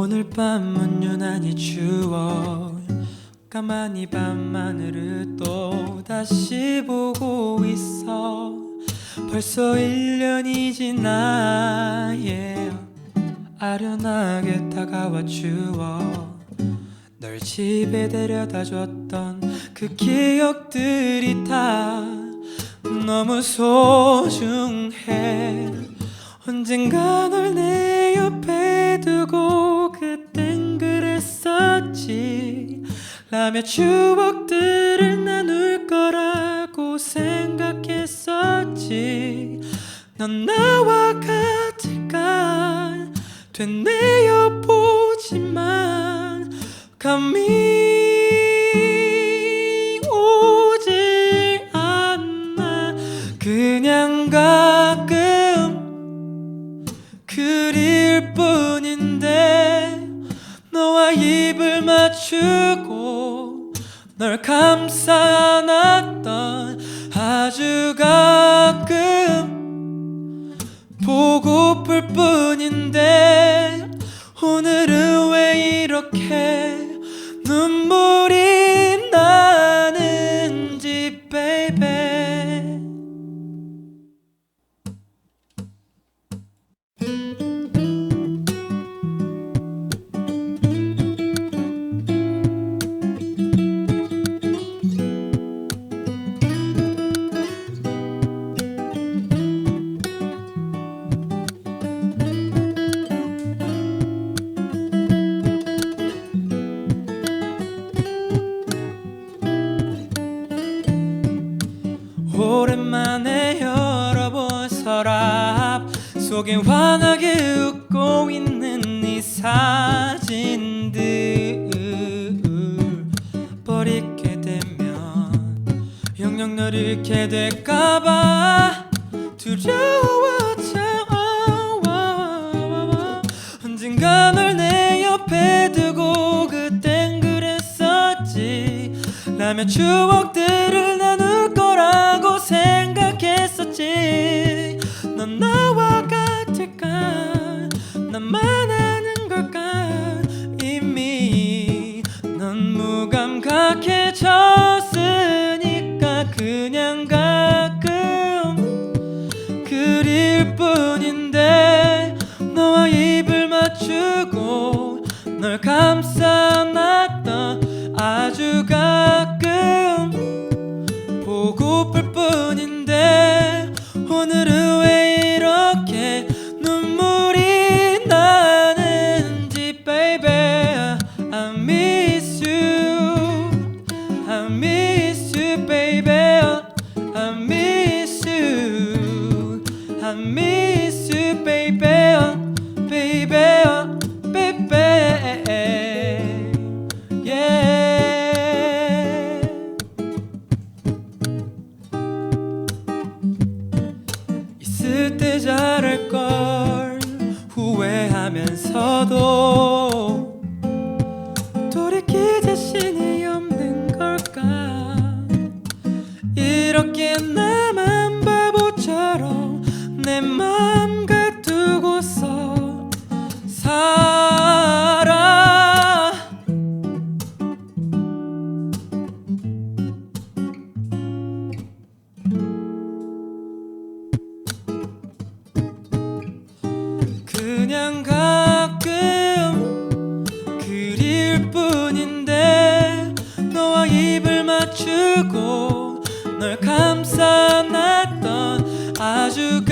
오늘 밤은 유난히 추워. 가만히 밤하늘을 또 다시 보고 있어. 벌써 1년이 지나 yeah. 아련하게 다가와 추워. 널 집에 데려다 줬던 그 기억들이 다 너무 소중해. 언젠가 널 내 옆에 두고 그땐 그랬었지. 라며 추억들을 나눌 거라고 생각했었지. 넌 나와 같을까? 되뇌어 보지만 감이 오질 않아. 그냥 가 맞추고 널 감싸 안았던 아주 가끔 보고플 뿐인데 오늘은 왜 이렇게 눈물 오랜만에 열어본 서랍 속에 환하게 웃고 있는 네 사진들. 버리게 되면 영영 널 잃게 될까봐 두려워져 언젠가 널 내 옆에 두고 그땐 그랬었지. 라며 추억들 고플 뿐인데 오늘은 왜 이렇게 눈물이 나는지 baby. I miss 그때 잘할 걸. 후회하면서 그냥 가끔 그릴 뿐인데 너와 입을 맞추고 널 감싸놨던 아주